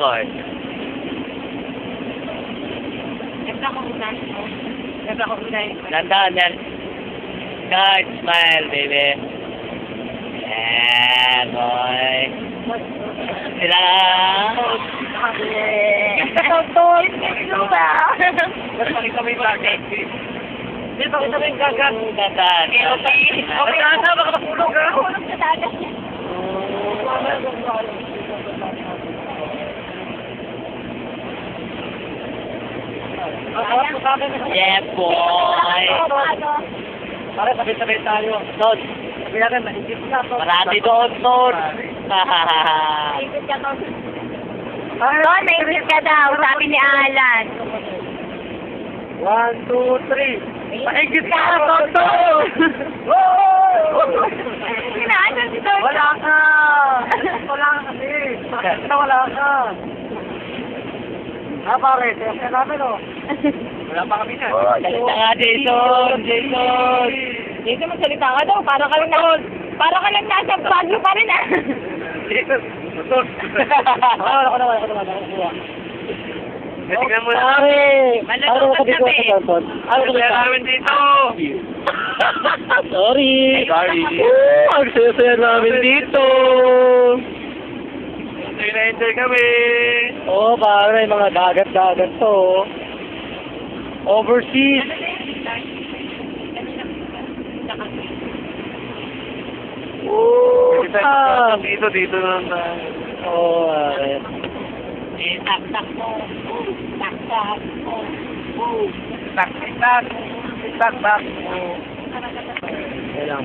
unan. Nandaan yan. Guard, smile, baby. Yeah, boy. Sila. Totoo, ito ba? Pakita mo yung gagat. Gagat. Nandaan. Okay, asa, baka matulog ka. Yeah, boy. Pare, sabay-sabay tayo. Ton, Sabi natin, mahigit na. marami doon, Ton. Naisip ka to. Don, naisip ka daw, sabi ni Alan. One, two, three. Mahigit ka, Tonto! Sinaan si Don. Wala ka! Wala ka kasi. Bakit na wala ka? Ha, pare? Kaya namin, oh. Wala pa kami na. Salita nga, Jason. Jason. Dito magsalita ka daw, para ka lang na, para ka lang nasa Baguio pa rin ah. Tonton. Wala ko naman, ako naman, ako naman. Tingnan mo na. Pare. Malusog Ano ka ka dito kami. Ano ka Kaya dito? namin dito. Sorry. Sorry. Oh, ang saya-saya namin dito. Enjoy na enjoy kami. Oo, oh, pare, mga dagat-dagat to. Oh. Overseas. Woo! Ah. Dito, dito na tayo. Oo, pare. Eh, tak-tak mo. Tak-tak mo. Tak, tak, tak, tak. Kaya lang.